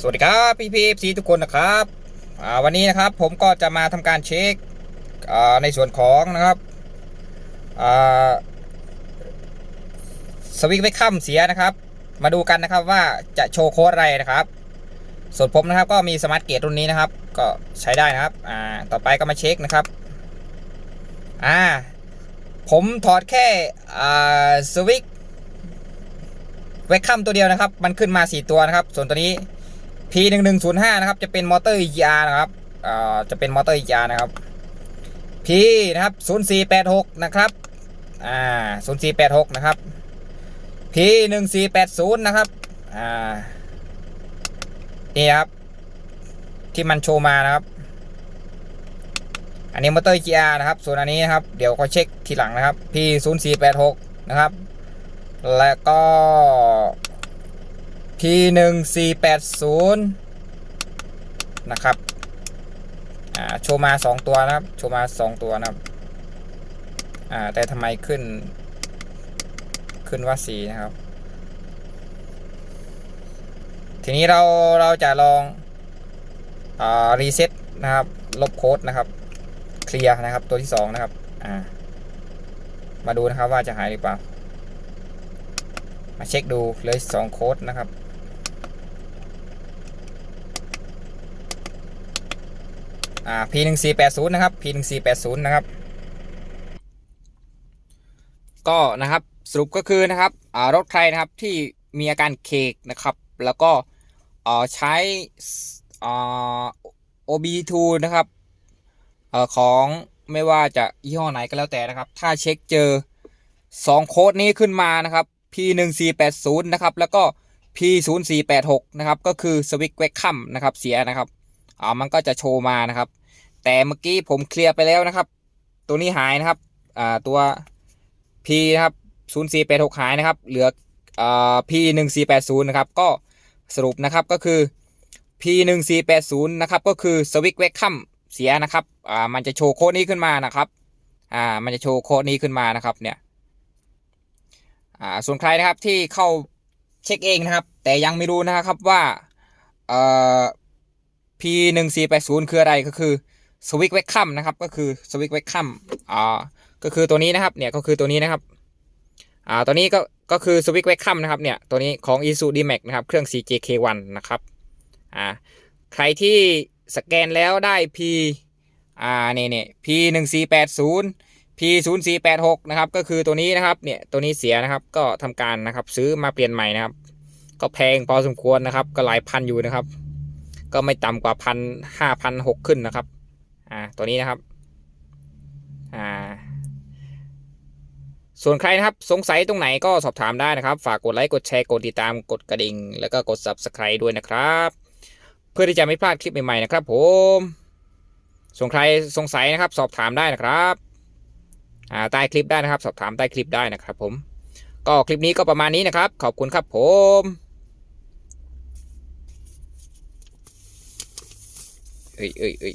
สวัสดีครับพี่พีซีทุกคนนะครับวันนี้นะครับผมก็จะมาทำการเช็คในส่วนของนะครับสวิตช์ไว้ค่ำเสียนะครับ มาดูกันนะครับว่าจะโชว์โค้ดอะไรนะครับ ส่วนผมนะครับก็มีสมาร์ทเกตรุ่นนี้นะครับ ก็ใช้ได้นะครับอ่าต่อไปก็มาเช็คนะครับอ่าผมถอดแค่อ่าสวิตช์ไว้ค่ำตัวเดียวนะครับ มันขึ้นมา 4 ตัวนะครับ ส่วนตัวนี้ P1105 นะครับจะเป็นมอเตอร์ ER นะครับอ่าจะเป็นมอเตอร์ ER นะครับ P นะครับ0486นะครับอ่า0486นะครับ P1480 นะครับอ่านี่ครับที่มันโชว์มานะครับ อันนี้มอเตอร์ GR นะครับ ส่วนอันนี้นะครับ เดี๋ยวก็เช็คทีหลังนะครับ P0486 นะครับ แล้วก็ P1480 นะครับอ่าโชว์มา 2 ตัวนะครับ โชว์มา 2 ตัวนะครับอ่าแต่ทำไมขึ้น ขึ้นว่า4นะครับ ทีนี้เราเราจะลองอ่ารีเซ็ตนะครับ ลบโค้ดนะครับเคลียร์นะครับ ตัวที่ 2 นะครับอ่ามาดูนะครับว่าจะหายหรือเปล่า มาเช็คดูเลย2โค้ดนะครับ อ่า P1480 นะครับ P1480 นะครับ ก็นะครับสรุปก็คือนะครับอ่ารถใครนะครับที่มีอาการเคกนะครับ แล้วก็อ่าใช้อ่า OB2 นะครับอ่อของไม่ว่าจะยี่ห้อไหนก็แล้วแต่นะครับ ถ้าเช็คเจอ 2 โค้ดนี้ขึ้นมานะครับ P1480 นะครับ แล้วก็ P0486 นะครับ ก็คือสวิตช์เวกคัมนะครับ เสียนะครับ อ่ามันก็จะโชว์มานะครับ แต่เมื่อกี้ผมเคลียร์ไปแล้วนะครับ ตัวนี้หายนะครับอ่าตัว P นะครับ0486หายนะครับ เหลืออ่า P1480 นะครับ ก็สรุปนะครับก็คือ P1480 นะครับ ก็คือสวิตช์เวกคัมเสียนะครับ อ่า มันจะโชว์โค้ดนี้ขึ้นมานะครับ อ่า มันจะโชว์โค้ดนี้ขึ้นมานะครับ เนี่ย อ่า ส่วนใครนะครับที่เข้าเช็คเองนะครับ แต่ยังไม่รู้นะครับว่า เอ่อ P1480 คืออะไรก็คือสวิตช์เวกคัมนะครับก็คือสวิตช์เวกคัมอ่าก็คือตัวนี้นะครับเนี่ยก็คือตัวนี้นะครับอ่าตัวนี้ก็ก็คือสวิตช์เวกคัมนะครับเนี่ยตัวนี้ของ i s u d m a x นะครับเครื่อง CJK1 นะครับอ่าใครที่สแกนแล้วได้ P อ่าเนี่ยเนี่ย P1480 P0486 นะครับก็คือตัวนี้นะครับเนี่ยตัวนี้เสียนะครับก็ทำการนะครับซื้อมาเปลี่ยนใหม่นะครับ ก็แพงพอสมควรนะครับก็หลายพันอยู่นะครับ ก็ไม่ต่ำกว่าพันห้าพันหกขึ้นนะครับ อ่า ตัวนี้นะครับ อ่า ส่วนใครนะครับ สงสัยตรงไหนก็สอบถามได้นะครับ ฝากกดไลค์ กดแชร์ กดติดตาม กดกระดิ่ง แล้วก็กด subscribe ด้วยนะครับ เพื่อที่จะไม่พลาดคลิปใหม่ๆนะครับ ผม ส่วนใครสงสัยนะครับ สอบถามได้นะครับ อ่า ใต้คลิปได้นะครับ สอบถามใต้คลิปได้นะครับ ผม ก็คลิปนี้ก็ประมาณนี้นะครับ ขอบคุณครับผม เอ้ยเอ้ยเอ้ย